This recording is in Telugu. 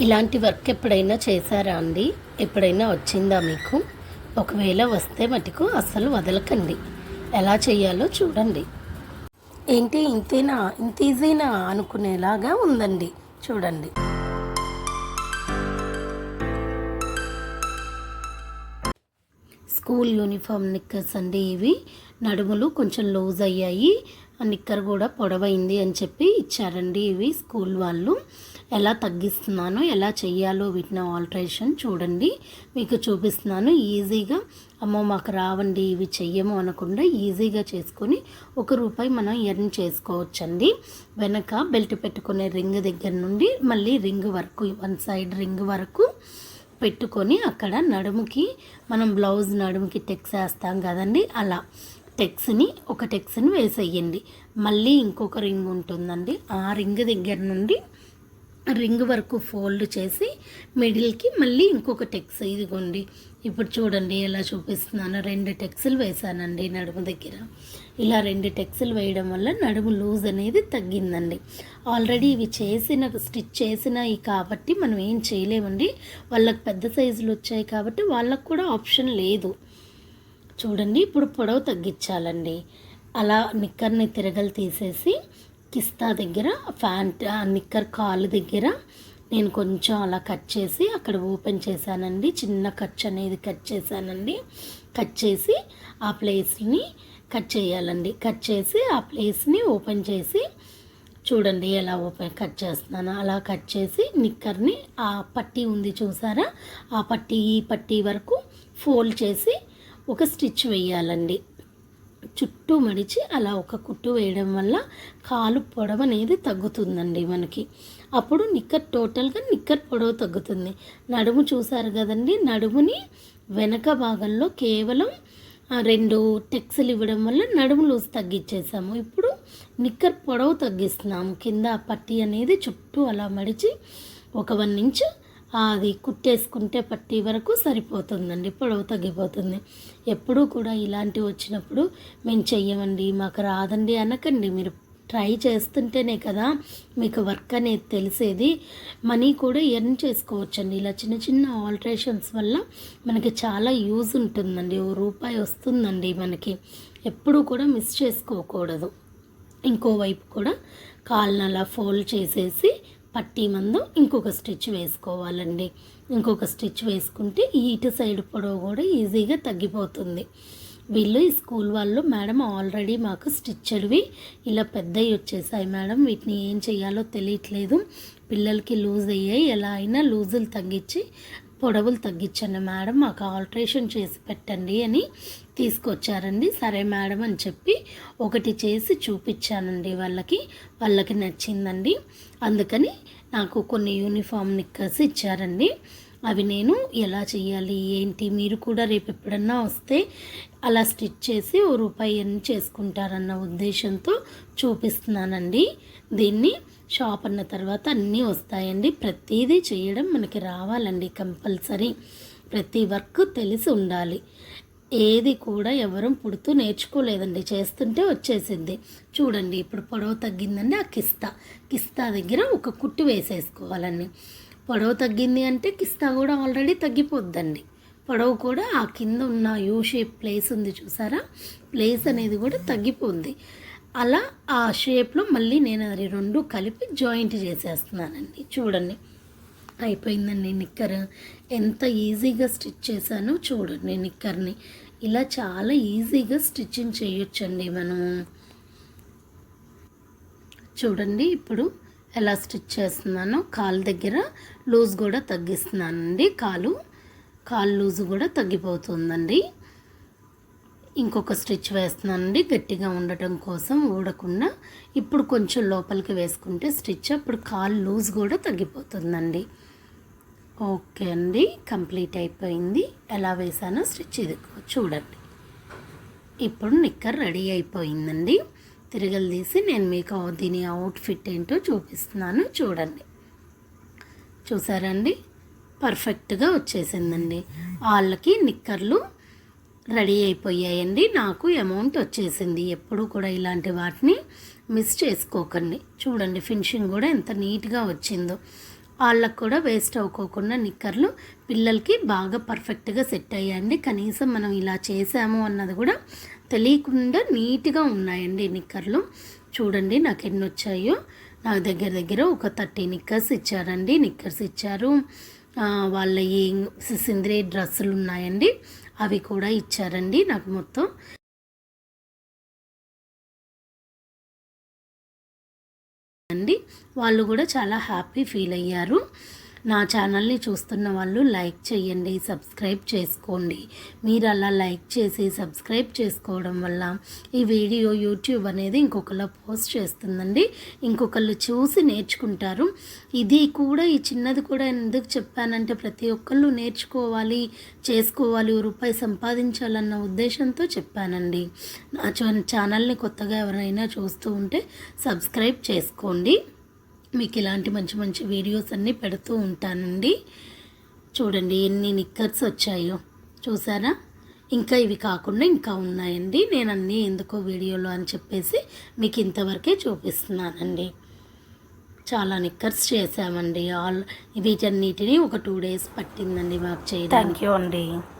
ఇలాంటి వర్క్ ఎప్పుడైనా చేశారా అండి? ఎప్పుడైనా వచ్చిందా మీకు? ఒకవేళ వస్తే మటుకు అస్సలు వదలకండి. ఎలా చేయాలో చూడండి. ఏంటి ఇంతేనా? ఇంత ఈజీనా? అనుకునేలాగా ఉందండి. చూడండి. స్కూల్ యూనిఫామ్ నిక్కర్స్ అండి ఇవి. నడుములు కొంచెం లూజ్ అయ్యాయి. నిక్కర్ కూడా పొడవైంది అని చెప్పి ఇచ్చారండి ఇవి స్కూల్ వాళ్ళు. ఎలా తగ్గిస్తున్నానో ఎలా చెయ్యాలో వీటిని ఆల్టరేషన్ చూడండి. మీకు చూపిస్తున్నాను ఈజీగా అమ్మో మాకు రావండి ఇవి చెయ్యము అనకుండా ఈజీగా చేసుకొని ఒక రూపాయి మనం ఎర్న్ చేసుకోవచ్చండి. వెనక బెల్ట్ పెట్టుకునే రింగ్ దగ్గర నుండి మళ్ళీ రింగ్ వరకు వన్ సైడ్ రింగ్ వరకు పెట్టుకొని అక్కడ నడుముకి మనం బ్లౌజ్ నడుముకి టెక్స్ వేస్తాం కదండి అలా టెక్స్ని ఒక టెక్స్ని వేసేయండి. మళ్ళీ ఇంకొక రింగ్ ఉంటుందండి ఆ రింగ్ దగ్గర నుండి రింగ్ వరకు ఫోల్డ్ చేసి మిడిల్కి మళ్ళీ ఇంకొక టెక్స్ ఇదిగోండి. ఇప్పుడు చూడండి ఎలా చూపిస్తున్నాను. రెండు టెక్స్లు వేసానండి నడుము దగ్గర. ఇలా రెండు టెక్స్లు వేయడం వల్ల నడుము లూజ్ అనేది తగ్గిందండి. ఆల్రెడీ ఇవి చేసిన స్టిచ్ చేసినవి కాబట్టి మనం ఏం చేయలేమండి. వాళ్ళకి పెద్ద సైజులు వచ్చాయి కాబట్టి వాళ్ళకు కూడా ఆప్షన్ లేదు. చూడండి ఇప్పుడు పొడవు తగ్గించాలండి. అలా నిక్కర్ని తిరగలు తీసేసి కిస్తా దగ్గర ఫ్యాంట్ నిక్కర్ కాలు దగ్గర నేను కొంచెం అలా కట్ చేసి అక్కడ ఓపెన్ చేశానండి. చిన్న కట్ అనేది కట్ చేశానండి. కట్ చేసి ఆ ప్లేస్ని కట్ చేయాలండి. కట్ చేసి ఆ ప్లేస్ని ఓపెన్ చేసి చూడండి ఎలా ఓపెన్ కట్ చేస్తున్నాను. అలా కట్ చేసి నిక్కర్ని ఆ పట్టీ ఉంది చూసారా? ఆ పట్టీ ఈ పట్టీ వరకు ఫోల్డ్ చేసి ఒక స్టిచ్ వేయాలండి. చుట్టూ మడిచి అలా ఒక కుట్టు వేయడం వల్ల కాలు పొడవు అనేది తగ్గుతుందండి మనకి. అప్పుడు నిక్కర్ టోటల్గా నిక్కర్ పొడవు తగ్గుతుంది. నడుము చూసారు కదండి నడుముని వెనక భాగంలో కేవలం రెండు టెక్స్లు ఇవ్వడం వల్ల నడుము లూజ్ తగ్గించేసాము ఇప్పుడు నిక్కర్ పొడవు తగ్గిస్తున్నాము. కింద పట్టి అనేది చుట్టూ అలా మడిచి ఒక వన్ ఇంచ్ అది కుట్టేసుకుంటే పట్టీ వరకు సరిపోతుందండి పొడవు తగ్గిపోతుంది. ఎప్పుడూ కూడా ఇలాంటివి వచ్చినప్పుడు మేము చెయ్యమండి మాకు రాదండి అనకండి. మీరు ట్రై చేస్తుంటేనే కదా మీకు వర్క్ అనేది తెలిసేది. మనీ కూడా ఎర్న్ చేసుకోవచ్చండి. ఇలా చిన్న చిన్న ఆల్టరేషన్స్ వల్ల మనకి చాలా యూజ్ ఉంటుందండి ఓ రూపాయి వస్తుందండి మనకి. ఎప్పుడూ కూడా మిస్ చేసుకోకూడదు. ఇంకోవైపు కూడా కాళ్ళను అలా ఫోల్డ్ చేసేసి పట్టీ మందు ఇంకొక స్టిచ్ వేసుకోవాలండి. ఇంకొక స్టిచ్ వేసుకుంటే ఇటు సైడ్ పొడవు కూడా ఈజీగా తగ్గిపోతుంది. వీళ్ళు ఈ స్కూల్ వాళ్ళు మేడం ఆల్రెడీ మాకు స్టిచ్డ్వి ఇలా పెద్దవి వచ్చేసాయి మేడం వీటిని ఏం చేయాలో తెలియట్లేదు. పిల్లలకి లూజ్ అయ్యాయి. ఎలా అయినా లూజులు తగ్గించి పొడవులు తగ్గించండి మేడం. మాకు ఆల్ట్రేషన్ చేసి పెట్టండి అని తీసుకొచ్చారండి. సరే మేడం అని చెప్పి ఒకటి చేసి చూపించానండి వాళ్ళకి. వాళ్ళకి నచ్చిందండి. అందుకని నాకు కొన్ని యూనిఫామ్ నిక్కర్స్ ఇచ్చారండి. అవి నేను ఎలా చేయాలి ఏంటి? మీరు కూడా రేపు ఎప్పుడన్నా వస్తే అలా స్టిచ్ చేసి ఓ రూపాయి అన్ని చేసుకుంటారన్న ఉద్దేశంతో చూపిస్తున్నానండి. దీన్ని షాప్ అన్న తర్వాత అన్నీ వస్తాయండి. ప్రతిదీ చేయడం మనకి రావాలండి కంపల్సరీ. ప్రతి వర్క్ తెలిసి ఉండాలి. ఏది కూడా ఎవరూ పుడుతూ నేర్చుకోలేదండి. చేస్తుంటే వచ్చేసింది చూడండి ఇప్పుడు పొడవు తగ్గిందండి ఆ కిస్తా. కిస్తా దగ్గర ఒక కుట్టు వేసేసుకోవాలండి. పొడవు తగ్గింది అంటే కిస్తా కూడా ఆల్రెడీ తగ్గిపోద్దండి. పొడవు కూడా ఆ కింద ఉన్న యూ షేప్ ప్లేస్ ఉంది చూసారా? ప్లేస్ అనేది కూడా తగ్గిపోద్ది. అలా ఆ షేప్లో మళ్ళీ నేను అది రెండు కలిపి జాయింట్ చేసేస్తున్నానండి. చూడండి. అయిపోయిందండి నిక్కర్. ఎంత ఈజీగా స్టిచ్ చేశానో చూడండి నిక్కర్ని. ఇలా చాలా ఈజీగా స్టిచ్చింగ్ చేయొచ్చండి మనం చూడండి ఇప్పుడు ఎలా స్టిచ్ చేస్తున్నానో కాలు దగ్గర లూజ్ కూడా తగ్గిస్తున్నానండి. కాలు కాలు లూజ్ కూడా తగ్గిపోతుందండి. ఇంకొక స్టిచ్ వేస్తున్నానండి. గట్టిగా ఉండటం కోసం ఊడకుండా ఇప్పుడు కొంచెం లోపలికి వేసుకుంటే స్టిచ్ అప్పుడు కాలు లూజ్ కూడా తగ్గిపోతుందండి. ఓకే అండి. కంప్లీట్ అయిపోయింది. ఎలా వేసానో స్టిచ్ ఇది చూడండి. ఇప్పుడు నిక్కర్ రెడీ అయిపోయిందండి. తిరగలు తీసి నేను మీకు దీని అవుట్ఫిట్ ఏంటో చూపిస్తున్నాను. చూడండి. చూసారండి? పర్ఫెక్ట్గా వచ్చేసిందండి. వాళ్ళకి నిక్కర్లు రెడీ అయిపోయాయండి. నాకు అమౌంట్ వచ్చేసింది. ఎప్పుడు కూడా ఇలాంటి వాటిని మిస్ చేసుకోకండి. చూడండి ఫినిషింగ్ కూడా ఎంత నీట్గా వచ్చిందో. వాళ్ళకు కూడా వేస్ట్ అవ్వకోకుండా నిక్కర్లు పిల్లలకి బాగా పర్ఫెక్ట్గా సెట్ అయ్యాయండి కనీసం మనం ఇలా చేసాము అన్నది కూడా తెలియకుండా నీట్గా ఉన్నాయండి నిక్కర్లు. చూడండి నాకు ఎన్ని వచ్చాయో. నాకు దగ్గర దగ్గర ఒక థర్టీ నిక్కర్స్ ఇచ్చారండి. నిక్కర్స్ ఇచ్చారు. వాళ్ళ ఈ సింద్రీ డ్రెస్సులు ఉన్నాయండి. అవి కూడా ఇచ్చారండి నాకు మొత్తం. వాళ్ళు కూడా చాలా హ్యాపీ ఫీల్ అయ్యారు. నా ఛానల్ని చూస్తున్న వాళ్ళు లైక్ చేయండి సబ్స్క్రైబ్ చేసుకోండి. మీరు అలా లైక్ చేసి సబ్స్క్రైబ్ చేసుకోవడం వల్ల ఈ వీడియో యూట్యూబ్ అనేది ఇంకొకలా పోస్ట్ చేస్తుందండి. ఇంకొకళ్ళు చూసి నేర్చుకుంటారు. ఇది కూడా ఈ చిన్నది కూడా ఎందుకు చెప్పానంటే ప్రతి ఒక్కళ్ళు నేర్చుకోవాలి చేసుకోవాలి రూపాయి సంపాదించాలన్న ఉద్దేశంతో చెప్పానండి. నా ఛానల్ని కొత్తగా ఎవరైనా చూస్తూ ఉంటే సబ్స్క్రైబ్ చేసుకోండి. మీకు ఇలాంటి మంచి మంచి వీడియోస్ అన్నీ పెడుతూ ఉంటానండి. చూడండి ఎన్ని నిక్కర్స్ వచ్చాయో. చూసారా? ఇంకా ఇవి కాకుండా ఇంకా ఉన్నాయండి. నేను అన్నీ ఎందుకో వీడియోలో అని చెప్పేసి మీకు ఇంతవరకే చూపిస్తున్నానండి. చాలా నిక్కర్స్ చేసామండి ఆల్ వీటన్నిటిని ఒక టూ డేస్ పట్టిందండి మాకు చేయడం థ్యాంక్ యూ అండి.